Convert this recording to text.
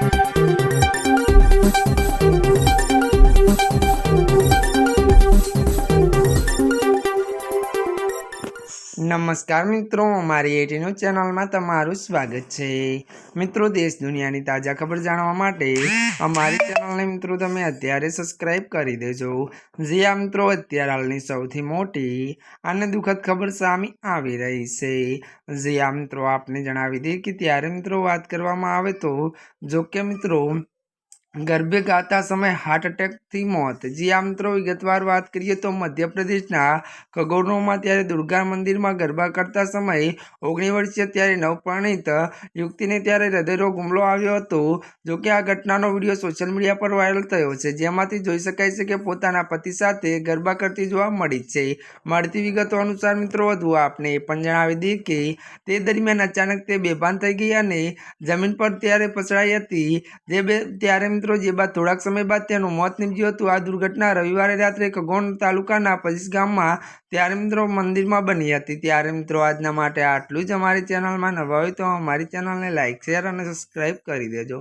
Thank you. નમસ્કાર મિત્રો, અમારી એટી ચેનલમાં તમારું સ્વાગત છે. મિત્રો, દેશ દુનિયાની તાજા ખબર જાણવા માટે અમારી ચેનલને મિત્રો તમે અત્યારે સબસ્ક્રાઇબ કરી દેજો. જે આ મિત્રો, અત્યારે હાલની સૌથી મોટી અને દુઃખદ ખબર સામે આવી રહી છે. જે આ મિત્રો, આપને જણાવી દઈએ કે ત્યારે મિત્રો વાત કરવામાં આવે તો, જો કે મિત્રો ગર્ભે ગાતા સમયે હાર્ટ એટેકથી મોત. જી આ મિત્રો વિગતવાર વાત કરીએ તો મધ્યપ્રદેશના ખગોળમાં ત્યારે દુર્ગા મંદિરમાં ગરબા કરતા સમયે ઓગણીસ વર્ષીય ત્યારે નવપરિણીત યુવતીને ત્યારે હૃદયરોગ હુમલો આવ્યો હતો. જો કે આ ઘટનાનો વીડિયો સોશિયલ મીડિયા પર વાયરલ થયો છે. જેમાંથી જોઈ શકાય છે કે પોતાના પતિ સાથે ગરબા કરતી જોવા મળી છે. મળતી વિગતો અનુસાર મિત્રો વધુ આપને એ પણ જણાવી દઈએ કે તે દરમિયાન અચાનક તે બેભાન થઈ ગઈ અને જમીન પર ત્યારે પછડાઈ હતી. જે બે ત્યારે મિત્રો જે બાદ થોડાક સમય બાદ તેનું મોત નીપજ્યું હતું. આ દુર્ઘટના રવિવારે રાત્રે કગોણ તાલુકાના પચીસ ગામમાં ત્યારે મિત્રો મંદિરમાં બની હતી. ત્યારે મિત્રો આજના માટે આટલું જ. અમારી ચેનલમાં નવા હોય તો અમારી ચેનલને લાઇક શેર અને સબસ્ક્રાઈબ કરી દેજો.